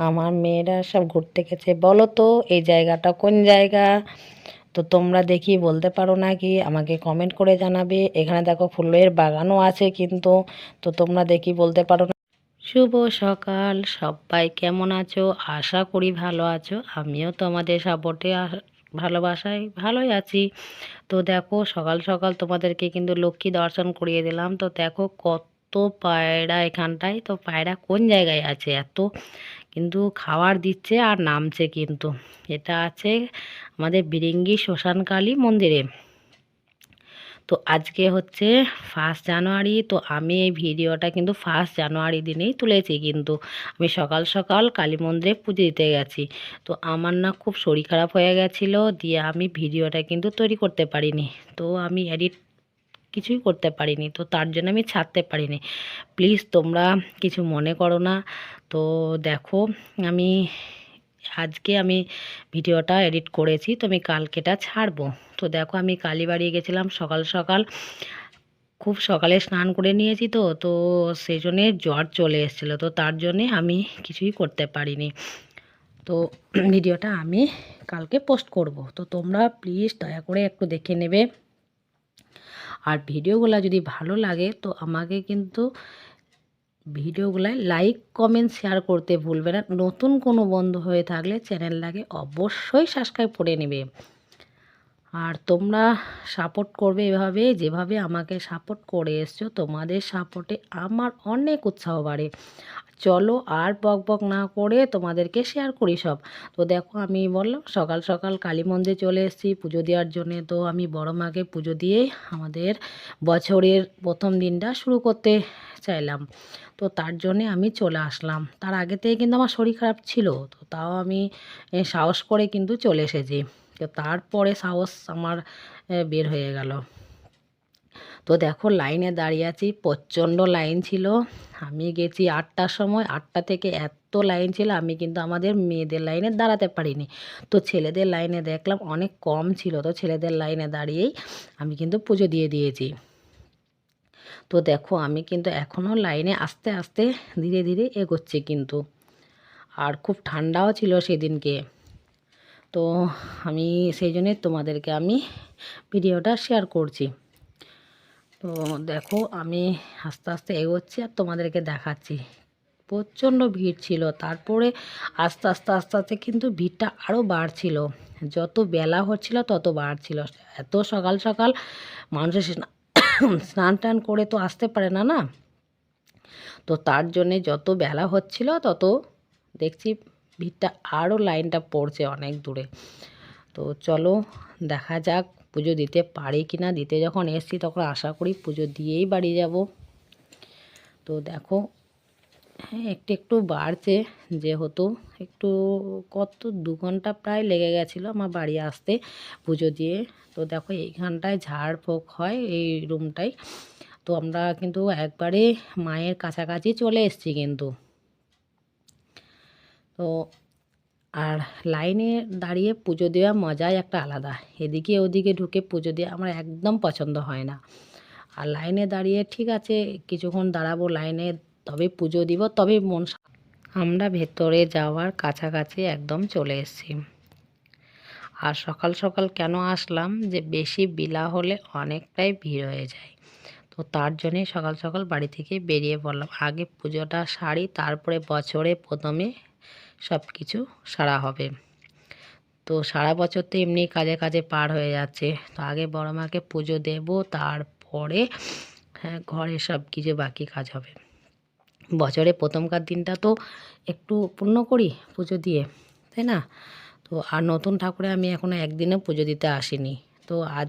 আমার মেয়েরা সব ঘুরতে গেছে। বলো তো, এই জায়গাটা কোন জায়গা? তো তোমরা দেখি বলতে পারো নাকি আমাকে কমেন্ট করে জানাবে। এখানে দেখো ফুলের বাগানও আছে কিন্তু, তো তোমরা দেখি বলতে পারো না। শুভ সকাল, সবাই কেমন আছো? আশা করি ভালো আছো। আমিও তোমাদের সাপোর্টে ভালোবাসায় ভালোই আছি। তো দেখো সকাল সকাল তোমাদেরকে কিন্তু লক্ষ্মী দর্শন করিয়ে দিলাম। তো দেখো কত পায়রা এখানটায়, তো পায়রা কোন জায়গায় আছে? এত কিন্তু খাবার দিচ্ছে আর নামছে কিন্তু। এটা আছে আমাদের বিরিঙ্গি শ্মশানকালী মন্দিরে। তো আজকে হচ্ছে ফার্স্ট জানুয়ারি তো আমি এই ভিডিওটা কিন্তু ফার্স্ট জানুয়ারি দিনেই তুলেছি কিন্তু। আমি সকাল সকাল কালী মন্দিরে পুজো দিতে গেছি। তো আমার না খুব শরীর খারাপ হয়ে গেছিল, দিয়ে আমি ভিডিওটা কিন্তু তৈরি করতে পারিনি। তো আমি এডিট কিছুই করতে পারিনি। তো তার জন্য আমি ছাড়তে পারিনি। প্লিজ তোমরা কিছু মনে করো না। তো দেখো, আমি আজকে আমি ভিডিওটা এডিট করেছি, তো আমি কালকেটা ছাড়বো। তো দেখো, আমি কালীবাড়ি গেছিলাম সকাল সকাল। খুব সকালে স্নান করে নিয়েছি তো তো সেই জন্যে জ্বর চলে এসেছিল। তো তার জন্যে আমি কিছুই করতে পারিনি। তো ভিডিওটা আমি কালকে পোস্ট করব। তো তোমরা প্লিজ দয়া করে একটু দেখে নেবে। আর ভিডিওগুলো যদি ভালো লাগে, তো আমাকে কিন্তু ভিডিওগুলায় লাইক, কমেন্ট, শেয়ার করতে ভুলবে না। নতুন কোনো বন্ধু হয়ে থাকলে চ্যানেলটাকে অবশ্যই সাবস্ক্রাইব করে নেবে। আর তোমরা সাপোর্ট করবে এভাবে, যেভাবে আমাকে সাপোর্ট করে এসছো, তোমাদের সাপোর্টে আমার অনেক উৎসাহ বাড়ে। চলো আর বক বক না করে তোমাদেরকে শেয়ার করি সব। তো দেখো আমি বললাম, সকাল সকাল কালী মন্দিরে চলে এসেছি, পুজো দেওয়ার জন্যে। তো আমি বড় মাকে পুজো দিয়ে আমাদের বছরের প্রথম দিনটা শুরু করতে চাইলাম। তো তার জন্যে আমি চলে আসলাম। তার আগে থেকে কিন্তু আমার শরীর খারাপ ছিল, তো তাও আমি সাহস করে কিন্তু চলে এসেছি। তো তারপরে সাহস আমার বের হয়ে গেল। তো দেখো লাইনে দাঁড়িয়ে আছি, প্রচণ্ড লাইন ছিল। আমি গেছি আটটার সময়, আটটা থেকে এত লাইন ছিল, আমি কিন্তু আমাদের মেয়েদের লাইনে দাঁড়াতে পারিনি। তো ছেলেদের লাইনে দেখলাম অনেক কম ছিল, তো ছেলেদের লাইনে দাঁড়িয়েই আমি কিন্তু পুজো দিয়ে দিয়েছি। তো দেখো আমি কিন্তু এখনও লাইনে আস্তে আস্তে ধীরে ধীরে এগোচ্ছি কিন্তু। আর খুব ঠান্ডাও ছিল সেদিনকে। তো আমি সেই জন্যে তোমাদেরকে আমি ভিডিওটা শেয়ার করছি। তো দেখো, আমি আস্তে আস্তে এগোচ্ছি আর তোমাদেরকে দেখাচ্ছি। প্রচণ্ড ভিড় ছিল। তারপরে আস্তে আস্তে আস্তে আস্তে কিন্তু ভিড়টা আরও বাড়ছিল। যত বেলা হচ্ছিল, তত বাড়ছিল। এত সকাল সকাল মানুষের স্নান টান করে তো আসতে পারে না না? তো তার জন্যে যত বেলা হচ্ছিল, তত দেখছি ভিড়টা আরও লাইনটা পড়ছে অনেক দূরে। তো চলো দেখা যাক পুজো দিতে পারি কি না, দিতে যখন এসছি তখন আশা করি পুজো দিয়েই বাড়ি যাব। তো দেখো হ্যাঁ একটু একটু বাড়ছে যেহেতু, একটু কত, দু ঘণ্টা প্রায় লেগে গেছিল আমার বাড়ি আসতে পুজো দিয়ে। তো দেখো, এইখানটায় ঝাড় ফোঁক হয় এই রুমটায়। তো আমরা কিন্তু একবারে মায়ের কাছাকাছি চলে এসছি কিন্তু। তো আর লাইনে দাঁড়িয়ে পুজো দেওয়া মজাই একটা আলাদা। এদিকে ওদিকে ঢুকে পুজো দেওয়া আমার একদম পছন্দ হয় না। আর লাইনে দাঁড়িয়ে ঠিক আছে, কিছুক্ষণ দাঁড়াবো লাইনে, তবে পুজো দিব, তবে মন আমরা ভেতরে যাওয়ার কাছাকাছি একদম চলে এসেছি। আর সকাল সকাল কেন আসলাম যে বেশি বিলা হলে অনেকটাই ভিড় হয়ে যায়। তো তার জন্যে সকাল সকাল বাড়ি থেকে বেরিয়ে পড়লাম। আগে পুজোটা সারি, তারপরে বছরে প্রথমে সব কিছু সারা হবে। তো সারা বছর তো এমনি কাজে কাজে পার হয়ে যাচ্ছে। তো আগে বড় মাকে পুজো দেব, তারপরে হ্যাঁ ঘরে সব কিছু বাকি কাজ হবে। বছরে প্রথমকার দিনটা তো একটু পূর্ণ করি পুজো দিয়ে, তাই না? তো আর নতুন ঠাকুরে আমি এখনও একদিনও পুজো দিতে আসিনি। তো আজ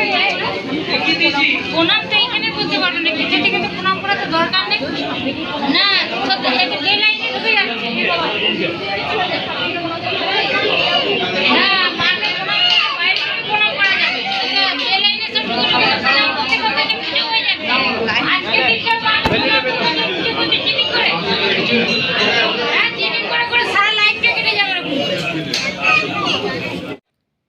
প্রণামটা এখানে বলতে পারব না। কিন্তু প্রণাম করা তো দরকার নেই। না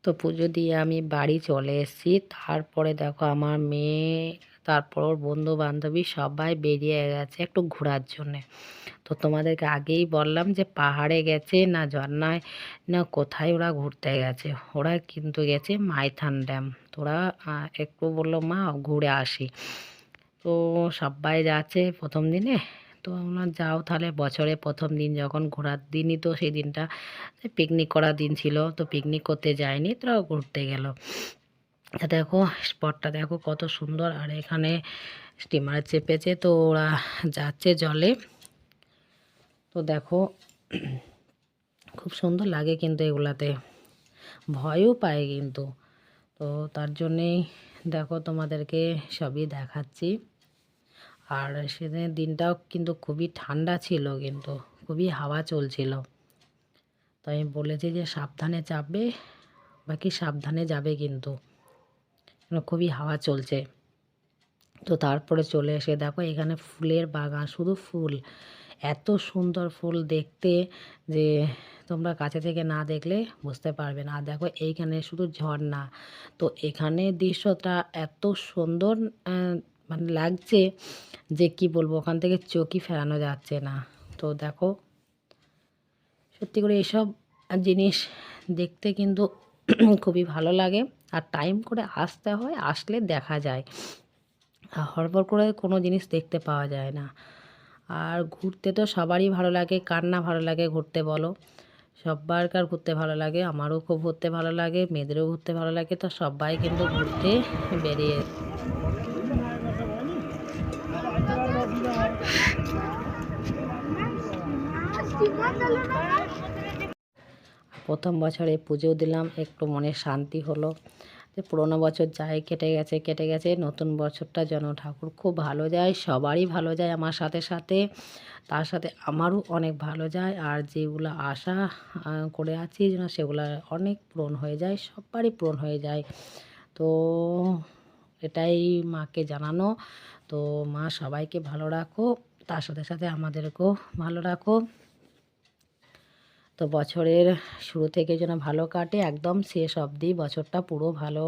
তো পুজো দিয়ে আমি বাড়ি চলে এসেছি, তারপরে দেখো আমার মেয়ে, তারপর ওর বন্ধু বান্ধবী সবাই বেরিয়ে গেছে একটু ঘোরার জন্যে। তো তোমাদেরকে আগেই বললাম যে পাহাড়ে গেছে না ঝর্নায় না কোথায় ওরা ঘুরতে গেছে। ওরা কিন্তু গেছে মাইথান ড্যাম। তো ওরা একটু বলল মা, ঘুরে আসি। তো সবাই যাচ্ছে প্রথম দিনে। তো আমরা যাও তাহলে বছরে প্রথম দিন যখন ঘোরার দিনই তো সেই দিনটা পিকনিক করার দিন ছিল, তো পিকনিক করতে যায়নি তোরা ঘুরতে গেল। তা দেখো স্পটটা দেখো কত সুন্দর, আর এখানে স্টিমার চেপেছে, তো ওরা যাচ্ছে জলে। তো দেখো, খুব সুন্দর লাগে কিন্তু এগুলাতে। ভয়ও পায় কিন্তু। তো তার জন্যেই দেখো তোমাদেরকে সবই দেখাচ্ছি। আর সেদিনের দিনটাও কিন্তু খুবই ঠান্ডা ছিল কিন্তু খুবই হাওয়া চলছিল। তো আমি বলেছি যে সাবধানে চাপবে বাকি সাবধানে যাবে কিন্তু। খুবই হাওয়া চলছে। তো তারপরে চলে এসে দেখো এখানে ফুলের বাগান, শুধু ফুল। এত সুন্দর ফুল দেখতে যে তোমরা কাছে থেকে না দেখলে বুঝতে পারবে না। দেখো এইখানে শুধু ঝর্ণা। তো এখানে দৃশ্যটা এত সুন্দর মানে লাগছে যে কি বলব, ওখান থেকে চোখই ফেরানো যাচ্ছে না। তো দেখো, সত্যি করে এসব জিনিস দেখতে কিন্তু খুবই ভালো লাগে। আর টাইম করে আসতে হয়, আসলে দেখা যায়। আর হড়বড় করে কোনো জিনিস দেখতে পাওয়া যায় না। আর ঘুরতে তো সবারই ভালো লাগে, কার না ভালো লাগে ঘুরতে বলো। সব্বার কার ঘুরতে ভালো লাগে? আমারও খুব ঘুরতে ভালো লাগে, মেয়েদেরও ঘুরতে ভালো লাগে, তো সবাই কিন্তু ঘুরতে বেরিয়ে প্রথম বছরে পুজো দিলাম, একটু মনে শান্তি হলো। যে পুরোনো বছর যায় কেটে গেছে কেটে গেছে, নতুন বছরটা যেন ঠাকুর খুব ভালো যায়, সবারই ভালো যায় আমার সাথে সাথে। তার সাথে আমারও অনেক ভালো যায় আর যেগুলো আশা করে আছি যেন সেগুলো অনেক পূরণ হয়ে যায়, সবারই পূরণ হয়ে যায়। তো এটাই মাকে জানানো। তো মা সবাইকে ভালো রাখো, তার সাথে সাথে আমাদেরকেও ভালো রাখো। তো বছরের শুরু থেকে যেন ভালো কাটে, একদম শেষ অবধি বছরটা পুরো ভালো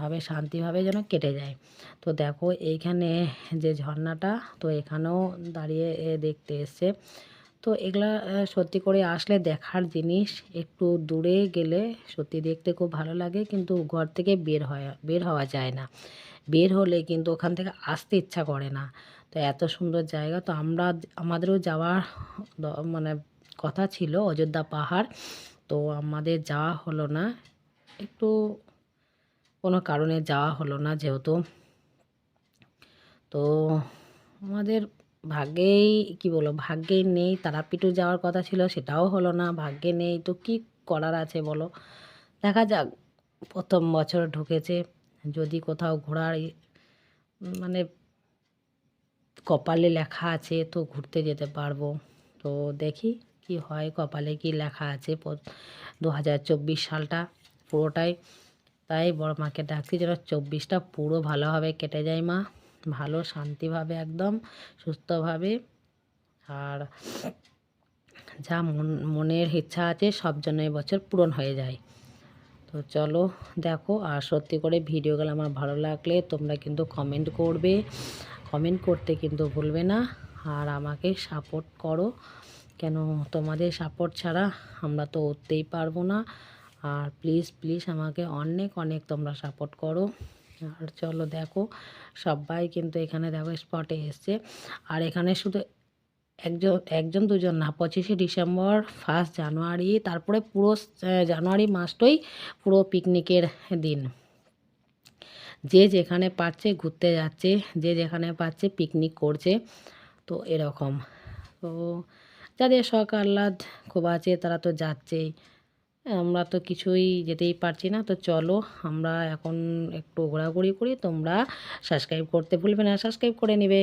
ভাবে শান্তিভাবে যেন কেটে যায়। তো দেখো এইখানে যে ঝর্ণাটা, তো এখানেও দাঁড়িয়ে দেখতে এসছে। তো এগুলা সত্যি করে আসলে দেখার জিনিস, একটু দূরে গেলে সত্যি দেখতে খুব ভালো লাগে, কিন্তু ঘর থেকে বের হয়, বের হওয়া যায় না। বের হলে কিন্তু ওখান থেকে আসতে ইচ্ছা করে না। তো এত সুন্দর জায়গা, তো আমরা, আমাদেরও যাওয়ার মানে কথা ছিল, অযোধ্যা পাহাড়। তো আমাদের যাওয়া হলো না। একটু কোনো কারণে যাওয়া হলো না যেহেতু। তো আমাদের ভাগ্যেই, কি বলো ভাগ্যেই নেই। তারাপীঠও যাওয়ার কথা ছিল, সেটাও হলো না। ভাগ্যে নেই, তো কি করার আছে বলো? দেখা যাক, প্রথম বছর ঢুকেছে। যদি কোথাও ঘোরার মানে কপালে লেখা আছে, তো ঘুরতে যেতে পারব। তো দেখি। কি হয়, কপালে কি লেখা আছে দু হাজার চব্বিশ সালটা পুরোটাই। তাই বড় মাকে ডাকছি যেন চব্বিশটা পুরো ভালোভাবে কেটে যায় মা। ভালো, শান্তিভাবে একদম, সুস্থভাবে। আর যা মন, মনের ইচ্ছা আছে সব জন্য বছর পূরণ হয়ে যায়। তো চলো দেখো, আর সত্যি করে ভিডিওগুলো আমার ভালো লাগলে তোমরা কিন্তু কমেন্ট করবে। কমেন্ট করতে কিন্তু ভুলবে না, আর আমাকে সাপোর্ট করো। কেন তোমাদের সাপোর্ট ছাড়া আমরা তো উঠতেই পারব না। আর প্লিজ প্লিজ আমাকে অনেক অনেক তোমরা সাপোর্ট করো। আর চলো দেখো, সবাই কিন্তু এখানে দেখো স্পটে এসছে। আর এখানে শুধু একজন একজন, দুজন না, পঁচিশে ডিসেম্বর ফার্স্ট জানুয়ারি, তারপরে পুরো জানুয়ারি মাসটাই পুরো পিকনিকের দিন। যে যেখানে পাচ্ছে ঘুরতে যাচ্ছে, যে যেখানে পাচ্ছে পিকনিক করছে, তো এরকম। তো যাদের শখ আহ্লাদ খুব আছে, তারা তো যাচ্ছেই। আমরা তো কিছুই যেতেই পারছি না, তো চলো আমরা এখন একটু ঘোরাঘুরি করি, তোমরা সাবস্ক্রাইব করতে ভুলবে না সাবস্ক্রাইব করে নেবে।